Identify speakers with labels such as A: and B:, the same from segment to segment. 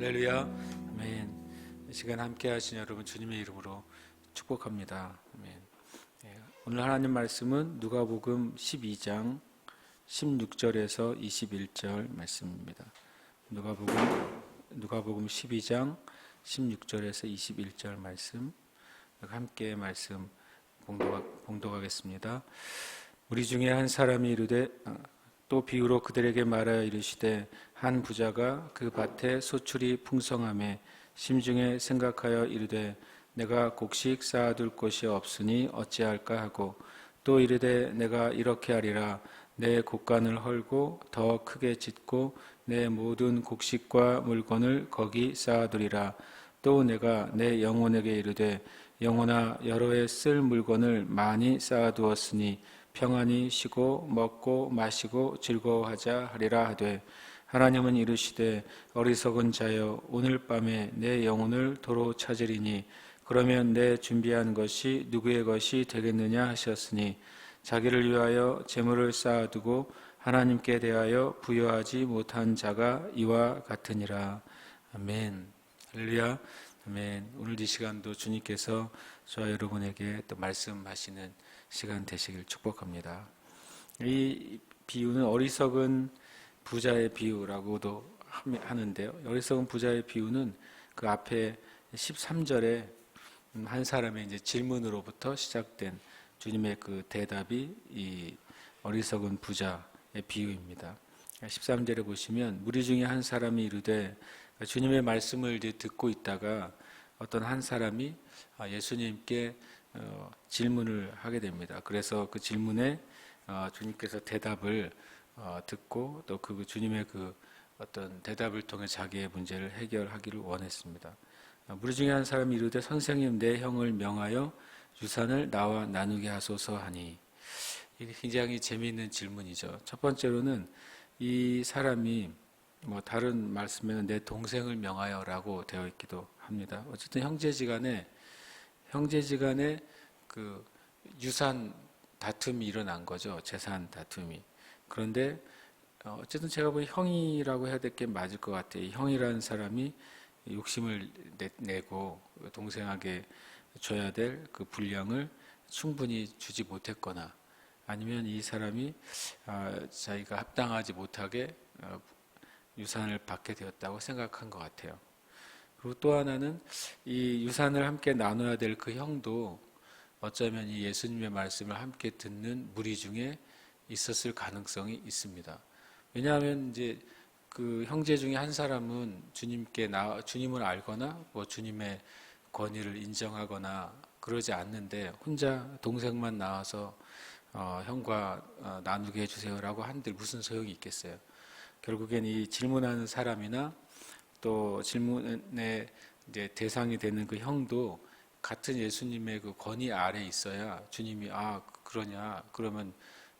A: 할렐루야. 아멘. 이 시간 함께 하신 여러분 주님의 이름으로 축복합니다. 아멘. 예, 오늘 하나님 말씀은 누가복음 12장 16절에서 21절 말씀입니다. 누가복음 누가복음 12장 16절에서 21절 말씀 함께 말씀 봉독, 봉독하겠습니다. 우리 중에 한 사람이 이르되 어, 또 비유로 그들에게 말하여 이르시되 한 부자가 그 밭에 소출이 풍성함에 심중에 생각하여 이르되 내가 곡식 쌓아둘 곳이 없으니 어찌할까 하고 또 이르되 내가 이렇게 하리라. 내 곡간을 헐고 더 크게 짓고 내 모든 곡식과 물건을 거기 쌓아두리라. 또 내가 내 영혼에게 이르되 영혼아 여러 해 쓸 물건을 많이 쌓아두었으니 평안히 쉬고 먹고 마시고 즐거워하자 하리라 하되 하나님은 이르시되 어리석은 자여 오늘 밤에 내 영혼을 도로 찾으리니 그러면 내 준비한 것이 누구의 것이 되겠느냐 하셨으니 자기를 위하여 재물을 쌓아두고 하나님께 대하여 부여하지 못한 자가 이와 같으니라. 아멘. 할렐루야. 아멘. 오늘 이 시간도 주님께서 저와 여러분에게 또 말씀하시는 시간 되시길 축복합니다. 이 비유는 어리석은 부자의 비유라고도 하는데요. 어리석은 부자의 비유는 그 앞에 13절에 한 사람의 이제 질문으로부터 시작된 주님의 그 대답이 이 어리석은 부자의 비유입니다. 13절에 보시면 무리 중에 한 사람이 이르되 주님의 말씀을 이제 듣고 있다가 어떤 한 사람이 예수님께 어, 질문을 하게 됩니다. 그래서 그 질문에 어, 주님께서 대답을 어, 듣고 또 그 주님의 그 어떤 대답을 통해 자기의 문제를 해결하기를 원했습니다. 무리 중에 한 사람이 이르되 선생님 내 형을 명하여 유산을 나와 나누게 하소서 하니 굉장히 재미있는 질문이죠. 첫 번째로는 이 사람이 뭐 다른 말씀에는 내 동생을 명하여라고 되어 있기도 합니다. 어쨌든 형제지간에 형제지간에 그 유산 다툼이 일어난 거죠. 재산 다툼이. 그런데 어, 어쨌든 제가 보기 형이라고 해야 될 게 맞을 것 같아요. 형이라는 사람이 욕심을 내, 고 동생에게 줘야 될 그 분량을 충분히 주지 못했거나 아니면 이 사람이 아, 자기가 합당하지 못하게 어, 유산을 받게 되었다고 생각한 것 같아요. 그리고 또 하나는 이 유산을 함께 나눠야 될 그 형도 어쩌면 이 예수님의 말씀을 함께 듣는 무리 중에 있었을 가능성이 있습니다. 왜냐하면 이제 그 형제 중에 한 사람은 주님께 나 주님을 알거나 뭐 주님의 권위를 인정하거나 그러지 않는데 혼자 동생만 나와서 어, 형과 어, 나누게 해주세요라고 한들 무슨 소용이 있겠어요? 결국엔 이 질문하는 사람이나 또 질문의 이제 대상이 되는 그 형도 같은 예수님의 그 권위 아래 있어야 주님이 아 그러냐 그러면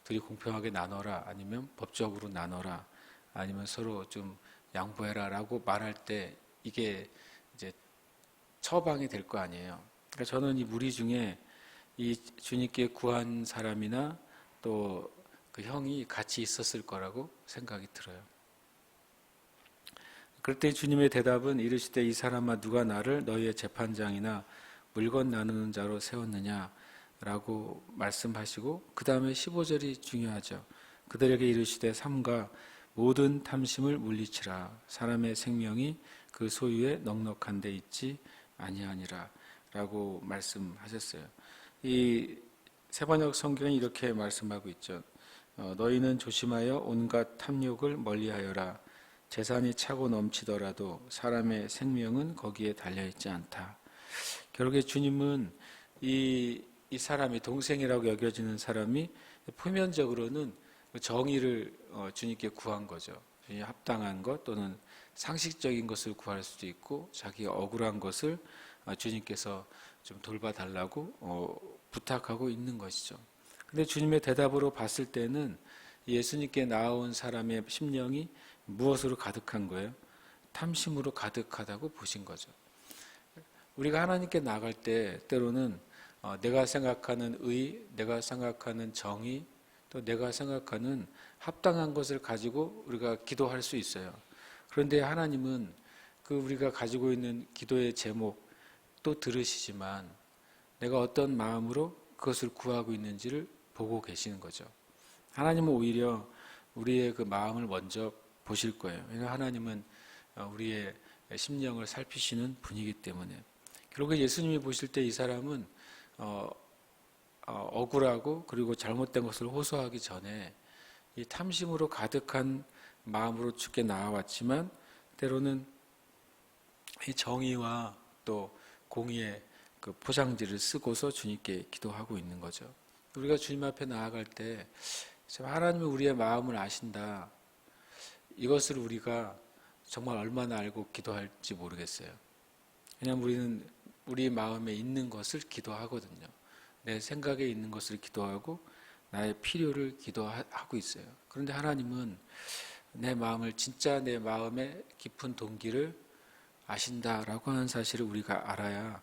A: 둘이 공평하게 나눠라 아니면 법적으로 나눠라 아니면 서로 좀 양보해라라고 말할 때 이게 이제 처방이 될 거 아니에요. 그러니까 저는 이 무리 중에 이 주님께 구한 사람이나 또 그 형이 같이 있었을 거라고 생각이 들어요. 그럴 때 주님의 대답은 이르시되 이 사람아 누가 나를 너희의 재판장이나 물건 나누는 자로 세웠느냐 라고 말씀하시고 그 다음에 15절이 중요하죠. 그들에게 이르시되 삼가 모든 탐심을 물리치라 사람의 생명이 그 소유에 넉넉한 데 있지 아니하니라 라고 말씀하셨어요. 이 세번역 성경이 이렇게 말씀하고 있죠. 어, 너희는 조심하여 온갖 탐욕을 멀리하여라. 재산이 차고 넘치더라도 사람의 생명은 거기에 달려 있지 않다. 결국에 주님은 이, 이 사람이 동생이라고 여겨지는 사람이 표면적으로는 정의를 어, 주님께 구한 거죠. 합당한 것 또는 상식적인 것을 구할 수도 있고 자기가 억울한 것을 어, 주님께서 좀 돌봐달라고 어, 부탁하고 있는 것이죠. 근데 주님의 대답으로 봤을 때는 예수님께 나온 사람의 심령이 무엇으로 가득한 거예요? 탐심으로 가득하다고 보신 거죠. 우리가 하나님께 나갈 때 때로는 어, 내가 생각하는 의, 내가 생각하는 정의, 또 내가 생각하는 합당한 것을 가지고 우리가 기도할 수 있어요. 그런데 하나님은 그 우리가 가지고 있는 기도의 제목 또 들으시지만 내가 어떤 마음으로 그것을 구하고 있는지를 보고 계시는 거죠. 하나님은 오히려 우리의 그 마음을 먼저 보실 거예요. 하나님은 어, 우리의 심령을 살피시는 분이기 때문에. 결국에 예수님이 보실 때 이 사람은 어, 어, 억울하고 그리고 잘못된 것을 호소하기 전에 이 탐심으로 가득한 마음으로 주께 나아왔지만 때로는 이 정의와 또 공의의 그 포장지를 쓰고서 주님께 기도하고 있는 거죠. 우리가 주님 앞에 나아갈 때참 하나님이 우리의 마음을 아신다. 이것을 우리가 정말 얼마나 알고 기도할지 모르겠어요. 왜냐하면 우리는 우리 마음에 있는 것을 기도하거든요. 내 생각에 있는 것을 기도하고 나의 필요를 기도하고 있어요. 그런데 하나님은 내 마음을 진짜 내 마음의 깊은 동기를 아신다라고 하는 사실을 우리가 알아야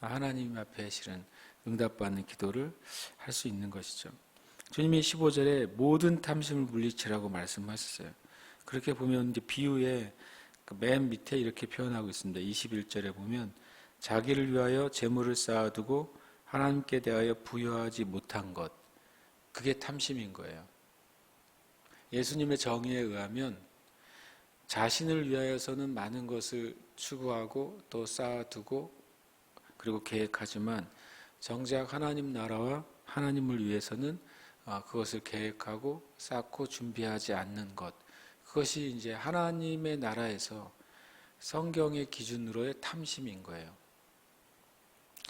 A: 하나님 앞에 실은 응답받는 기도를 할 수 있는 것이죠. 주님이 15절에 모든 탐심을 물리치라고 말씀하셨어요. 그렇게 보면 이제 비유의 그맨 밑에 이렇게 표현하고 있습니다. 21절에 보면 자기를 위하여 재물을 쌓아두고 하나님께 대하여 부여하지 못한 것 그게 탐심인 거예요. 예수님의 정의에 의하면 자신을 위하여서는 많은 것을 추구하고 또 쌓아두고 그리고 계획하지만 정작 하나님 나라와 하나님을 위해서는 어, 그것을 계획하고 쌓고 준비하지 않는 것 그것이 이제 하나님의 나라에서 성경의 기준으로의 탐심인 거예요.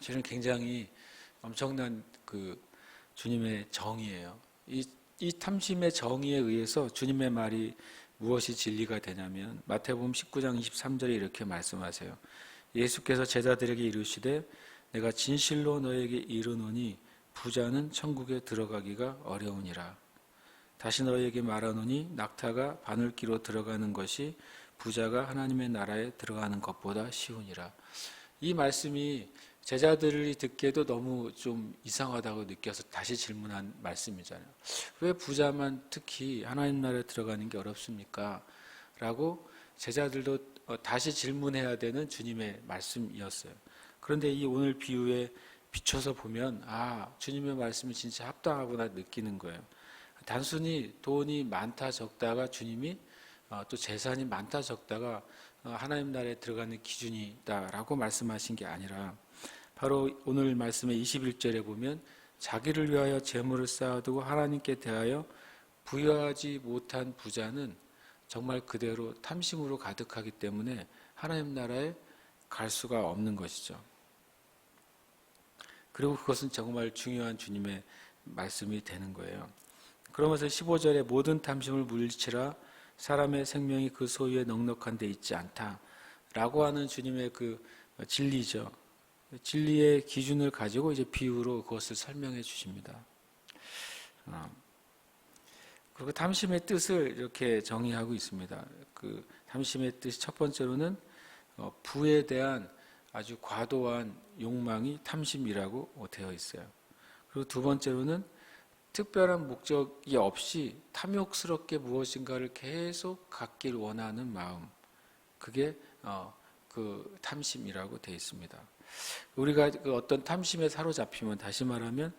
A: 저는 굉장히 엄청난 그 주님의 정의예요. 이, 이 탐심의 정의에 의해서 주님의 말이 무엇이 진리가 되냐면 마태복음 19장 23절에 이렇게 말씀하세요. 예수께서 제자들에게 이르시되 내가 진실로 너에게 이르노니 부자는 천국에 들어가기가 어려우니라. 다시 너에게 말하노니 낙타가 바늘기로 들어가는 것이 부자가 하나님의 나라에 들어가는 것보다 쉬우니라. 이 말씀이 제자들이 듣기에도 너무 좀 이상하다고 느껴서 다시 질문한 말씀이잖아요. 왜 부자만 특히 하나님 나라에 들어가는 게 어렵습니까? 라고 제자들도 어, 다시 질문해야 되는 주님의 말씀이었어요. 그런데 이 오늘 비유에 비춰서 보면 아 주님의 말씀이 진짜 합당하구나 느끼는 거예요. 단순히 돈이 많다 적다가 주님이 어, 또 재산이 많다 적다가 어, 하나님 나라에 들어가는 기준이다라고 말씀하신 게 아니라 바로 오늘 말씀의 21절에 보면 자기를 위하여 재물을 쌓아두고 하나님께 대하여 부여하지 못한 부자는 정말 그대로 탐심으로 가득하기 때문에 하나님 나라에 갈 수가 없는 것이죠. 그리고 그것은 정말 중요한 주님의 말씀이 되는 거예요. 그러면서 15절에 모든 탐심을 물리치라 사람의 생명이 그 소유에 넉넉한 데 있지 않다 라고 하는 주님의 그 진리죠. 진리의 기준을 가지고 이제 비유로 그것을 설명해 주십니다. 어. 그리고 탐심의 뜻을 이렇게 정의하고 있습니다. 그 탐심의 뜻이 첫 번째로는 어, 부에 대한 아주 과도한 욕망이 탐심이라고 되어 있어요. 그리고 두 번째로는 특별한 목적이 없이 탐욕스럽게 무엇인가를 계속 갖길 원하는 마음. 그게 어, 그 탐심이라고 되어 있습니다. 우리가 그 어떤 탐심에 사로잡히면 다시 말하면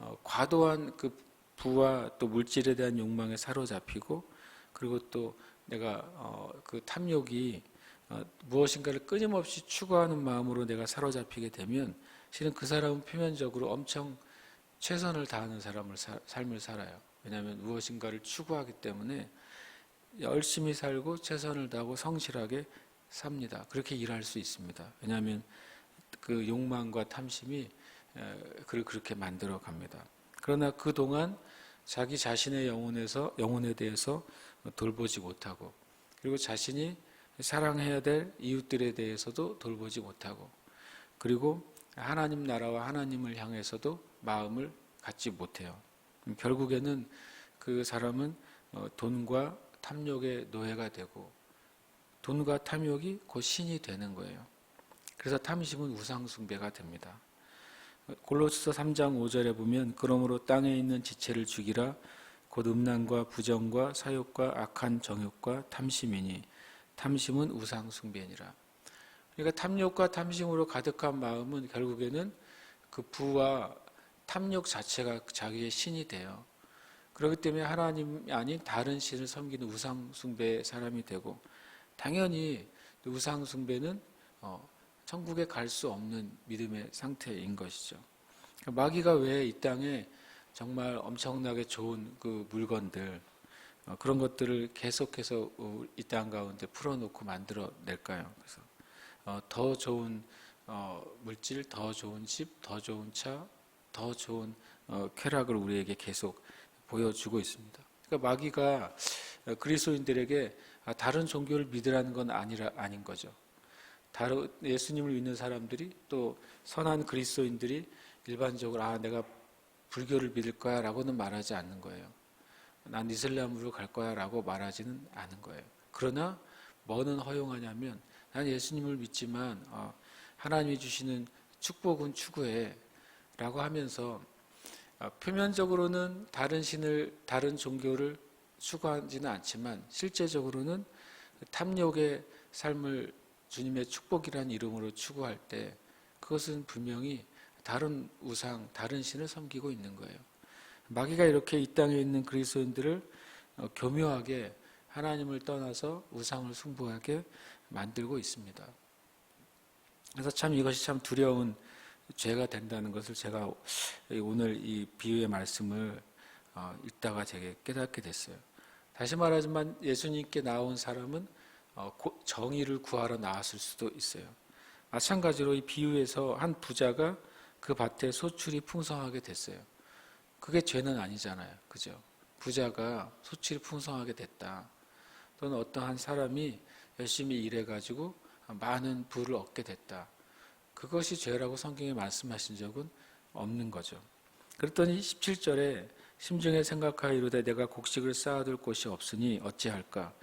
A: 어, 과도한 그 부와 또 물질에 대한 욕망에 사로잡히고 그리고 또 내가 어, 그 탐욕이 어, 무엇인가를 끊임없이 추구하는 마음으로 내가 사로잡히게 되면 실은 그 사람은 표면적으로 엄청 최선을 다하는 사람을 사, 삶을 살아요. 왜냐하면 무엇인가를 추구하기 때문에 열심히 살고 최선을 다하고 성실하게 삽니다. 그렇게 일할 수 있습니다. 왜냐하면 그 욕망과 탐심이 그를 그렇게 만들어 갑니다. 그러나 그 동안 자기 자신의 영혼에서 영혼에 대해서 돌보지 못하고 그리고 자신이 사랑해야 될 이웃들에 대해서도 돌보지 못하고 그리고 하나님 나라와 하나님을 향해서도 마음을 갖지 못해요. 결국에는 그 사람은 어, 돈과 탐욕의 노예가 되고 돈과 탐욕이 곧 신이 되는 거예요. 그래서 탐심은 우상숭배가 됩니다. 골로스서 3장 5절에 보면 그러므로 땅에 있는 지체를 죽이라 곧 음란과 부정과 사욕과 악한 정욕과 탐심이니 탐심은 우상숭배니라. 그러니까 탐욕과 탐심으로 가득한 마음은 결국에는 그 부와 탐욕 자체가 자기의 신이 돼요. 그렇기 때문에 하나님이 아닌 다른 신을 섬기는 우상 숭배의 사람이 되고 당연히 우상 숭배는 어, 천국에 갈 수 없는 믿음의 상태인 것이죠. 그러니까 마귀가 왜 이 땅에 정말 엄청나게 좋은 그 물건들 어, 그런 것들을 계속해서 어, 이땅 가운데 풀어놓고 만들어낼까요? 그래서 어, 더 좋은 어, 물질, 더 좋은 집, 더 좋은 차, 더 좋은 어, 쾌락을 우리에게 계속 보여주고 있습니다. 그러니까 마귀가 어, 그리스도인들에게 아, 다른 종교를 믿으라는 건 아니라 아닌 거죠. 다른 예수님을 믿는 사람들이 또 선한 그리스도인들이 일반적으로 아 내가 불교를 믿을 거야라고는 말하지 않는 거예요. 난 이슬람으로 갈 거야라고 말하지는 않은 거예요. 그러나 뭐는 허용하냐면 난 예수님을 믿지만 어, 하나님이 주시는 축복은 추구해 라고 하면서 어, 표면적으로는 다른 신을 다른 종교를 추구하지는 않지만 실제적으로는 탐욕의 삶을 주님의 축복이라는 이름으로 추구할 때 그것은 분명히 다른 우상, 다른 신을 섬기고 있는 거예요. 마귀가 이렇게 이 땅에 있는 그리스도인들을 어, 교묘하게 하나님을 떠나서 우상을 숭배하게 만들고 있습니다. 그래서 참 이것이 참 두려운 죄가 된다는 것을 제가 오늘 이 비유의 말씀을 어, 읽다가 제게 깨닫게 됐어요. 다시 말하지만 예수님께 나온 사람은 어, 고- 정의를 구하러 나왔을 수도 있어요. 마찬가지로 이 비유에서 한 부자가 그 밭에 소출이 풍성하게 됐어요. 그게 죄는 아니잖아요. 그죠? 부자가 소출이 풍성하게 됐다. 또는 어떠한 사람이 열심히 일해가지고 많은 부를 얻게 됐다. 그것이 죄라고 성경에 말씀하신 적은 없는 거죠. 그랬더니 17절에 심중에 생각하여 이르되 내가 곡식을 쌓아둘 곳이 없으니 어찌할까?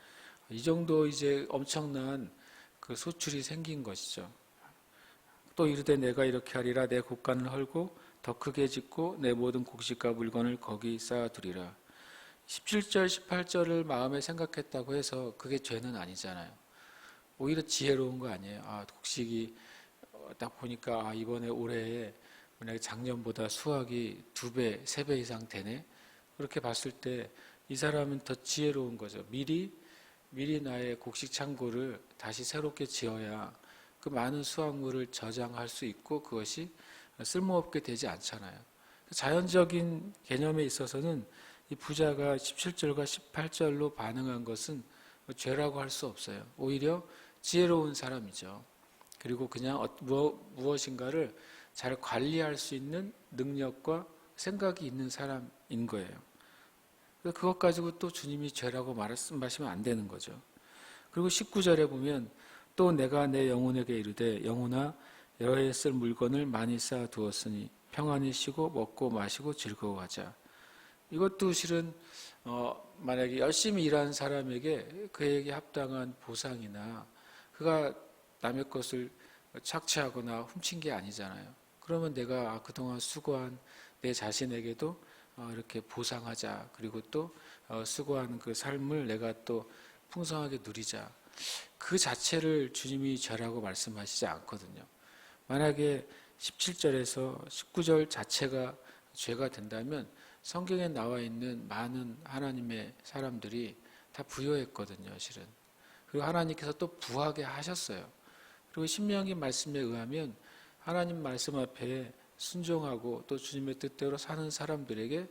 A: 이 정도 이제 엄청난 그 소출이 생긴 것이죠. 또 이르되 내가 이렇게 하리라 내 곡간을 헐고 더 크게 짓고 내 모든 곡식과 물건을 거기 쌓아두리라. 17절, 18절을 마음에 생각했다고 해서 그게 죄는 아니잖아요. 오히려 지혜로운 거 아니에요. 아, 곡식이 어, 딱 보니까 아, 이번에 올해에 만약에 작년보다 수확이 두 배, 세 배 이상 되네. 그렇게 봤을 때 이 사람은 더 지혜로운 거죠. 미리 미리 나의 곡식 창고를 다시 새롭게 지어야 그 많은 수확물을 저장할 수 있고 그것이 쓸모없게 되지 않잖아요. 자연적인 개념에 있어서는 이 부자가 17절과 18절로 반응한 것은 죄라고 할 수 없어요. 오히려 지혜로운 사람이죠. 그리고 그냥 어- 무엇- 무엇인가를 잘 관리할 수 있는 능력과 생각이 있는 사람인 거예요. 그것 가지고 또 주님이 죄라고 말씀하시면 안 되는 거죠. 그리고 19절에 보면 또 내가 내 영혼에게 이르되 영혼아 여러에 쓸 물건을 많이 쌓아 두었으니 평안히 쉬고 먹고 마시고 즐거워하자. 이것도 실은 어, 만약에 열심히 일한 사람에게 그에게 합당한 보상이나 그가 남의 것을 착취하거나 훔친 게 아니잖아요. 그러면 내가 아, 그동안 수고한 내 자신에게도 어, 이렇게 보상하자. 그리고 또 어, 수고한 그 삶을 내가 또 풍성하게 누리자. 그 자체를 주님이 죄라고 말씀하시지 않거든요. 만약에 17절에서 19절 자체가 죄가 된다면 성경에 나와 있는 많은 하나님의 사람들이 다 부여했거든요, 실은. 그리고 하나님께서 또 부하게 하셨어요. 그리고 신명기 말씀에 의하면 하나님 말씀 앞에 순종하고 또 주님의 뜻대로 사는 사람들에게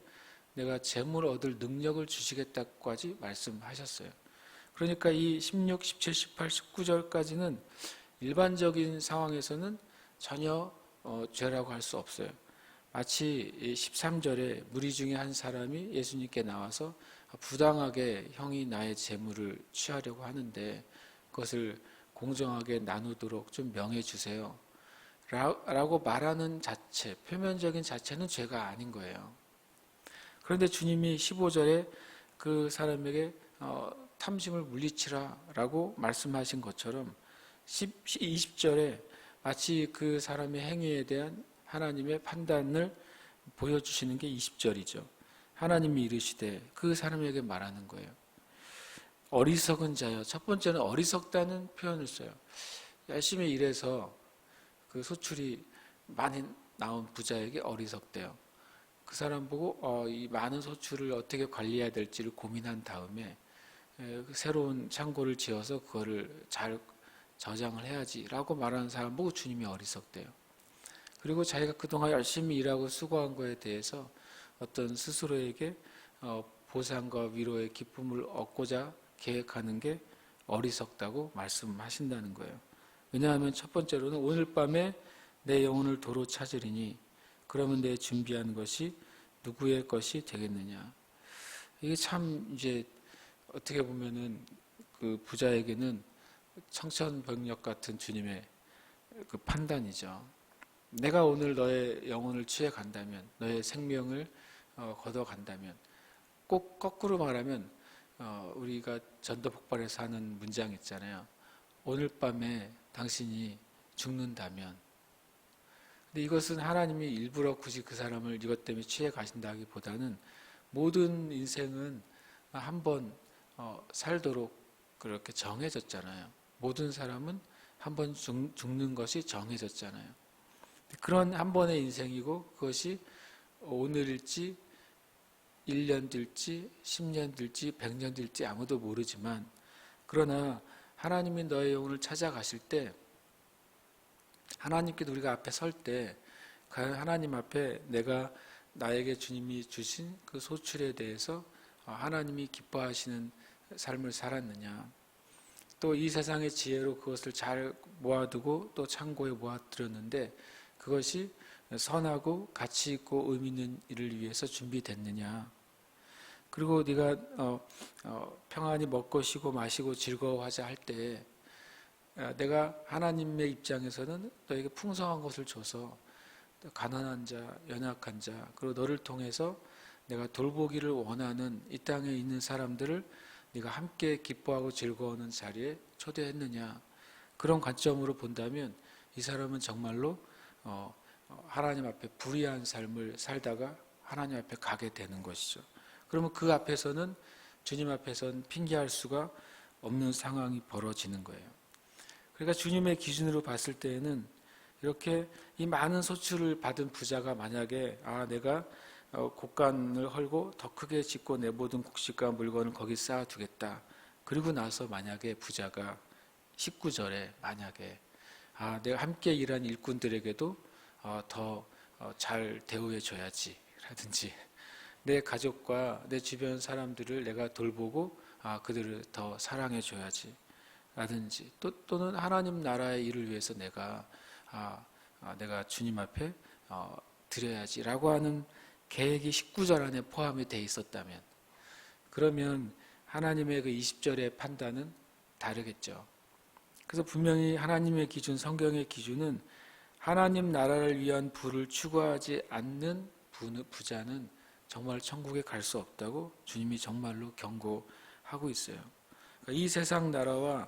A: 내가 재물 얻을 능력을 주시겠다고까지 말씀하셨어요. 그러니까 이 16, 17, 18, 19절까지는 일반적인 상황에서는 전혀 어, 죄라고 할 수 없어요. 마치 13절에 무리 중에 한 사람이 예수님께 나와서 부당하게 형이 나의 재물을 취하려고 하는데 그것을 공정하게 나누도록 좀 명해 주세요. 라고 말하는 자체, 표면적인 자체는 죄가 아닌 거예요. 그런데 주님이 15절에 그 사람에게 어, 탐심을 물리치라 라고 말씀하신 것처럼 10, 20절에 마치 그 사람의 행위에 대한 하나님의 판단을 보여주시는 게 20절이죠. 하나님이 이르시되 그 사람에게 말하는 거예요. 어리석은 자여. 첫 번째는 어리석다는 표현을 써요. 열심히 일해서 그 소출이 많이 나온 부자에게 어리석대요. 그 사람 보고 어, 이 많은 소출을 어떻게 관리해야 될지를 고민한 다음에 에, 그 새로운 창고를 지어서 그거를 잘 저장을 해야지라고 말하는 사람 보고 주님이 어리석대요. 그리고 자기가 그동안 열심히 일하고 수고한 거에 대해서 어떤 스스로에게 어, 보상과 위로의 기쁨을 얻고자 계획하는 게 어리석다고 말씀하신다는 거예요. 왜냐하면 첫 번째로는 오늘 밤에 내 영혼을 도로 찾으리니 그러면 내 준비한 것이 누구의 것이 되겠느냐. 이게 참 이제 어떻게 보면은 그 부자에게는 청천벽력 같은 주님의 그 판단이죠. 내가 오늘 너의 영혼을 취해 간다면, 너의 생명을 어, 걷어 간다면, 꼭 거꾸로 말하면 어, 우리가 전도 폭발에서 하는 문장 있잖아요. 오늘 밤에 당신이 죽는다면. 근데 이것은 하나님이 일부러 굳이 그 사람을 이것 때문에 취해 가신다기보다는 모든 인생은 한번 어, 살도록 그렇게 정해졌잖아요. 모든 사람은 한번 죽는 것이 정해졌잖아요. 그런 한 번의 인생이고 그것이 오늘일지 1년 될지 10년 될지 100년 될지 아무도 모르지만 그러나 하나님이 너의 영혼을 찾아가실 때 하나님께 우리가 앞에 설때 하나님 앞에 내가 나에게 주님이 주신 그 소출에 대해서 하나님이 기뻐하시는 삶을 살았느냐. 또 이 세상의 지혜로 그것을 잘 모아두고 또 창고에 모아들였는데 그것이 선하고 가치 있고 의미 있는 일을 위해서 준비됐느냐. 그리고 네가 어, 어, 평안히 먹고 쉬고 마시고 즐거워하자 할 때 내가 하나님의 입장에서는 너에게 풍성한 것을 줘서 가난한 자, 연약한 자, 그리고 너를 통해서 내가 돌보기를 원하는 이 땅에 있는 사람들을 네가 함께 기뻐하고 즐거워하는 자리에 초대했느냐 그런 관점으로 본다면 이 사람은 정말로 어, 하나님 앞에 불의한 삶을 살다가 하나님 앞에 가게 되는 것이죠. 그러면 그 앞에서는 주님 앞에서는 핑계할 수가 없는 상황이 벌어지는 거예요. 그러니까 주님의 기준으로 봤을 때에는 이렇게 이 많은 소출을 받은 부자가 만약에 아 내가 어, 곡간을 헐고 더 크게 짓고 내 모든 곡식과 물건을 거기 쌓아두겠다. 그리고 나서 만약에 부자가 19절에 만약에 아 내가 함께 일한 일꾼들에게도 어, 더잘 어, 대우해 줘야지 라든지 내 가족과 내 주변 사람들을 내가 돌보고 아 그들을 더 사랑해 줘야지 라든지 또 또는 하나님 나라의 일을 위해서 내가 아, 아 내가 주님 앞에 어, 드려야지 라고 하는 계획이 19절 안에 포함이 돼 있었다면 그러면 하나님의 그 20절의 판단은 다르겠죠. 그래서 분명히 하나님의 기준, 성경의 기준은 하나님 나라를 위한 부를 추구하지 않는 부자는 정말 천국에 갈 수 없다고 주님이 정말로 경고하고 있어요. 그러니까 이 세상 나라와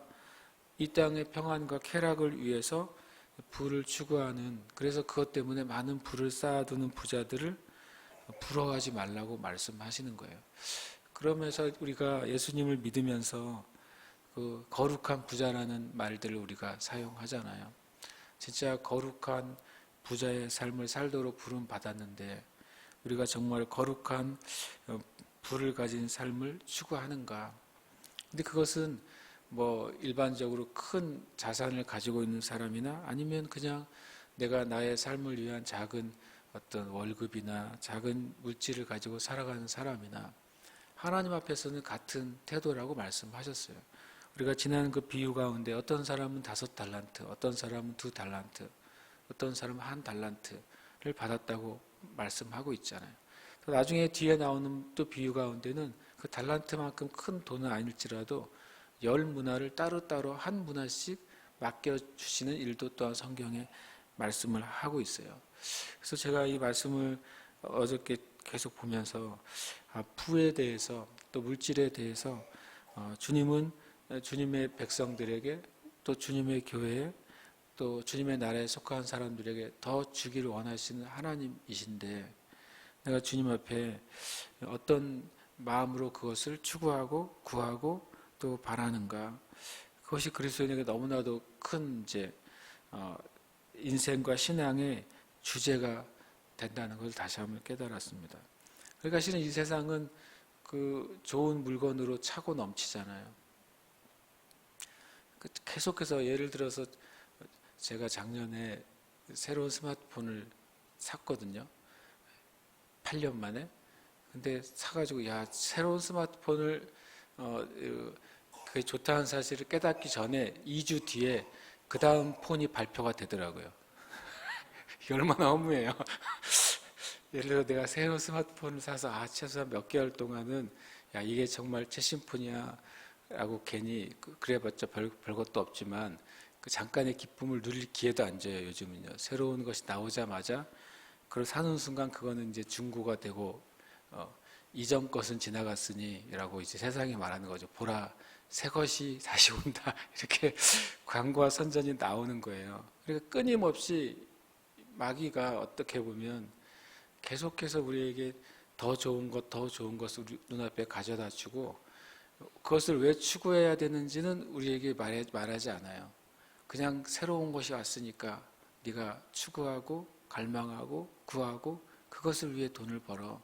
A: 이 땅의 평안과 쾌락을 위해서 부를 추구하는 그래서 그것 때문에 많은 부를 쌓아두는 부자들을 부러워하지 말라고 말씀하시는 거예요. 그러면서 우리가 예수님을 믿으면서 그 거룩한 부자라는 말들을 우리가 사용하잖아요. 진짜 거룩한 부자의 삶을 살도록 부름 받았는데 우리가 정말 거룩한 어, 부를 가진 삶을 추구하는가? 근데 그것은 뭐 일반적으로 큰 자산을 가지고 있는 사람이나 아니면 그냥 내가 나의 삶을 위한 작은 어떤 월급이나 작은 물질을 가지고 살아가는 사람이나 하나님 앞에서는 같은 태도라고 말씀하셨어요. 우리가 지난 그 비유 가운데 어떤 사람은 다섯 달란트, 어떤 사람은 두 달란트, 어떤 사람은 한 달란트를 받았다고 말씀하고 있잖아요. 나중에 뒤에 나오는 또 비유 가운데는 그 달란트만큼 큰 돈은 아닐지라도 열 문화를 따로따로 한 문화씩 맡겨주시는 일도 또한 성경에 말씀을 하고 있어요. 그래서 제가 이 말씀을 어저께 계속 보면서 아, 부에 대해서 또 물질에 대해서 어, 주님은 주님의 백성들에게 또 주님의 교회에 또 주님의 나라에 속한 사람들에게 더 주기를 원하시는 하나님이신데 내가 주님 앞에 어떤 마음으로 그것을 추구하고 구하고 또 바라는가 그것이 그리스도인에게 너무나도 큰 이제 어, 인생과 신앙의 주제가 된다는 것을 다시 한번 깨달았습니다. 그러니까 실은 이 세상은 그 좋은 물건으로 차고 넘치잖아요. 그 계속해서 예를 들어서 제가 작년에 새로운 스마트폰을 샀거든요. 8년 만에. 근데 사가지고 야 새로운 스마트폰을 어, 그게 좋다는 사실을 깨닫기 전에 2주 뒤에 그 다음 폰이 발표가 되더라고요. 얼마나 허무해요. 예를 들어 내가 새로운 스마트폰을 사서 아 최소한 몇 개월 동안은 야 이게 정말 최신 폰이야 라고 괜히 그- 그래봤자 별, 별것도 없지만 그 잠깐의 기쁨을 누릴 기회도 안 줘요 요즘은요. 새로운 것이 나오자마자 그걸 사는 순간 그거는 이제 중고가 되고 어, 이전 것은 지나갔으니라고 이제 세상이 말하는 거죠. 보라 새 것이 다시 온다. 이렇게 광고와 선전이 나오는 거예요. 그러니까 끊임없이 마귀가 어떻게 보면 계속해서 우리에게 더 좋은 것, 더 좋은 것을 눈앞에 가져다 주고 그것을 왜 추구해야 되는지는 우리에게 말해, 말하지 않아요. 그냥 새로운 것이 왔으니까 네가 추구하고 갈망하고 구하고 그것을 위해 돈을 벌어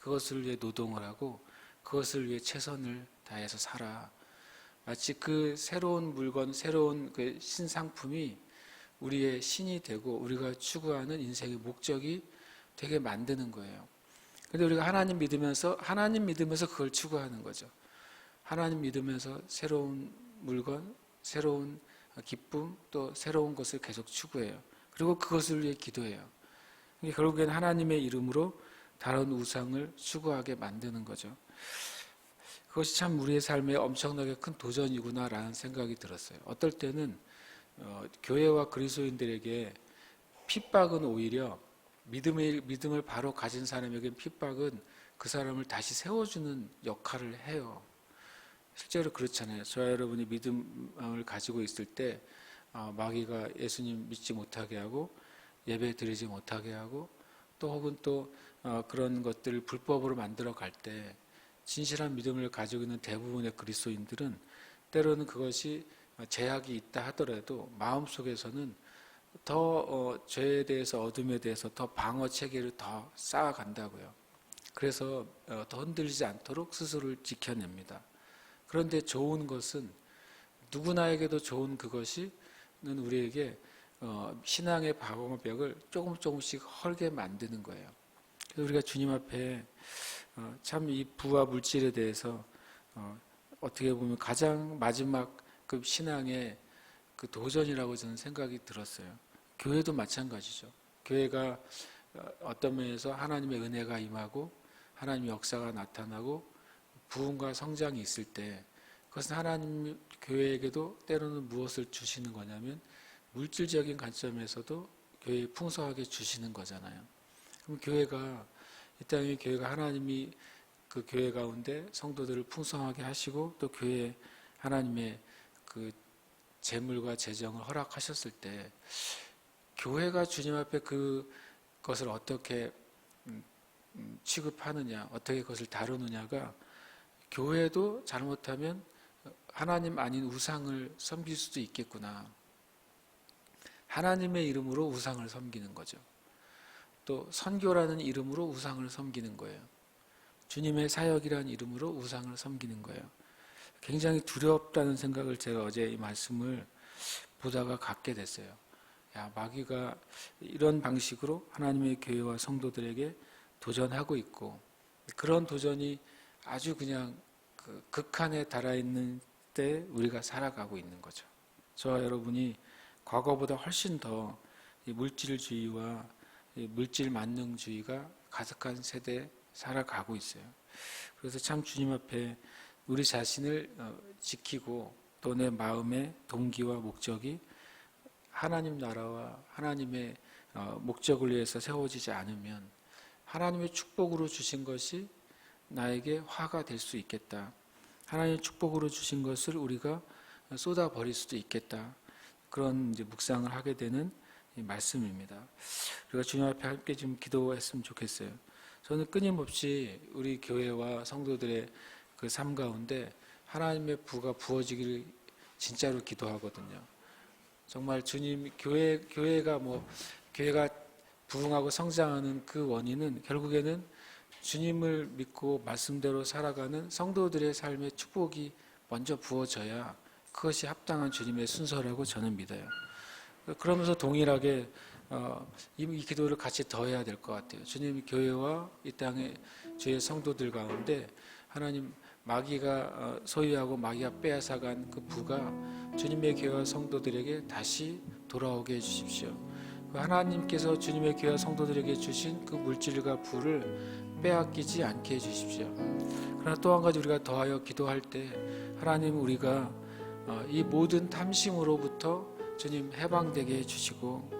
A: 그것을 위해 노동을 하고 그것을 위해 최선을 다해서 살아. 마치 그 새로운 물건, 새로운 그 신상품이 우리의 신이 되고 우리가 추구하는 인생의 목적이 되게 만드는 거예요. 근데 우리가 하나님 믿으면서 하나님 믿으면서 그걸 추구하는 거죠. 하나님 믿으면서 새로운 물건, 새로운 기쁨, 또 새로운 것을 계속 추구해요. 그리고 그것을 위해 기도해요. 이게 결국엔 하나님의 이름으로 다른 우상을 추구하게 만드는 거죠. 그것이 참 우리의 삶에 엄청나게 큰 도전이구나라는 생각이 들었어요. 어떨 때는 어, 교회와 그리스도인들에게 핍박은 오히려 믿음을, 믿음을 바로 가진 사람에게 핍박은 그 사람을 다시 세워주는 역할을 해요. 실제로 그렇잖아요. 저와 여러분이 믿음을 가지고 있을 때 어, 마귀가 예수님 믿지 못하게 하고 예배 드리지 못하게 하고 또 혹은 또 어, 그런 것들을 불법으로 만들어 갈 때 진실한 믿음을 가지고 있는 대부분의 그리스도인들은 때로는 그것이 제약이 있다 하더라도 마음 속에서는 더 어, 죄에 대해서 어둠에 대해서 더 방어 체계를 더 쌓아간다고요. 그래서 어, 더 흔들리지 않도록 스스로를 지켜냅니다. 그런데 좋은 것은 누구나에게도 좋은 그것이는 우리에게 어, 신앙의 방어벽을 조금 조금씩 헐게 만드는 거예요. 그래서 우리가 주님 앞에 어, 참이 부와 물질에 대해서 어, 어떻게 보면 가장 마지막 그 신앙의 그 도전이라고 저는 생각이 들었어요. 교회도 마찬가지죠. 교회가 어, 어떤 면에서 하나님의 은혜가 임하고 하나님의 역사가 나타나고 부흥과 성장이 있을 때 그것은 하나님 교회에게도 때로는 무엇을 주시는 거냐면 물질적인 관점에서도 교회에 풍성하게 주시는 거잖아요. 그럼 교회가 이 땅에 교회가 하나님이 그 교회 가운데 성도들을 풍성하게 하시고 또 교회에 하나님의 그 재물과 재정을 허락하셨을 때 교회가 주님 앞에 그것을 어떻게 음, 음, 취급하느냐, 어떻게 그것을 다루느냐가 교회도 잘못하면 하나님 아닌 우상을 섬길 수도 있겠구나. 하나님의 이름으로 우상을 섬기는 거죠. 또 선교라는 이름으로 우상을 섬기는 거예요. 주님의 사역이라는 이름으로 우상을 섬기는 거예요. 굉장히 두렵다는 생각을 제가 어제 이 말씀을 보다가 갖게 됐어요. 야, 마귀가 이런 방식으로 하나님의 교회와 성도들에게 도전하고 있고 그런 도전이 아주 그냥 그 극한에 달아있는 때 우리가 살아가고 있는 거죠. 저와 여러분이 과거보다 훨씬 더 물질주의와 물질 만능주의가 가득한 세대에 살아가고 있어요. 그래서 참 주님 앞에 우리 자신을 어, 지키고 또 내 마음의 동기와 목적이 하나님 나라와 하나님의 어, 목적을 위해서 세워지지 않으면 하나님의 축복으로 주신 것이 나에게 화가 될 수 있겠다. 하나님의 축복으로 주신 것을 우리가 쏟아 버릴 수도 있겠다. 그런 이제 묵상을 하게 되는 말씀입니다. 우리가 주님 앞에 함께 좀 기도했으면 좋겠어요. 저는 끊임없이 우리 교회와 성도들의 그 삶 가운데 하나님의 부가 부어지기를 진짜로 기도하거든요. 정말 주님 교회 교회가 뭐 교회가 부흥하고 성장하는 그 원인은 결국에는 주님을 믿고 말씀대로 살아가는 성도들의 삶의 축복이 먼저 부어져야 그것이 합당한 주님의 순서라고 저는 믿어요. 그러면서 동일하게 어, 이, 이 기도를 같이 더 해야 될 것 같아요. 주님 교회와 이 땅의 주의 성도들 가운데 하나님 마귀가 어, 소유하고 마귀가 빼앗아간 그 부가 주님의 교회와 성도들에게 다시 돌아오게 해주십시오. 그 하나님께서 주님의 교회와 성도들에게 주신 그 물질과 부를 빼앗기지 않게 해주십시오. 그러나 또 한 가지 우리가 더하여 기도할 때 하나님 우리가 어, 이 모든 탐심으로부터 주님 해방되게 해주시고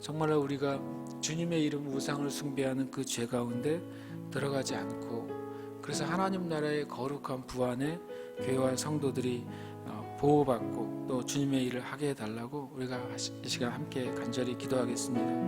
A: 정말로 우리가 주님의 이름 우상을 숭배하는 그 죄 가운데 들어가지 않고 그래서 하나님 나라의 거룩한 부 안에 교회와 성도들이 어, 보호받고 또 주님의 일을 하게 해달라고 우리가 이 시간 함께 간절히 기도하겠습니다.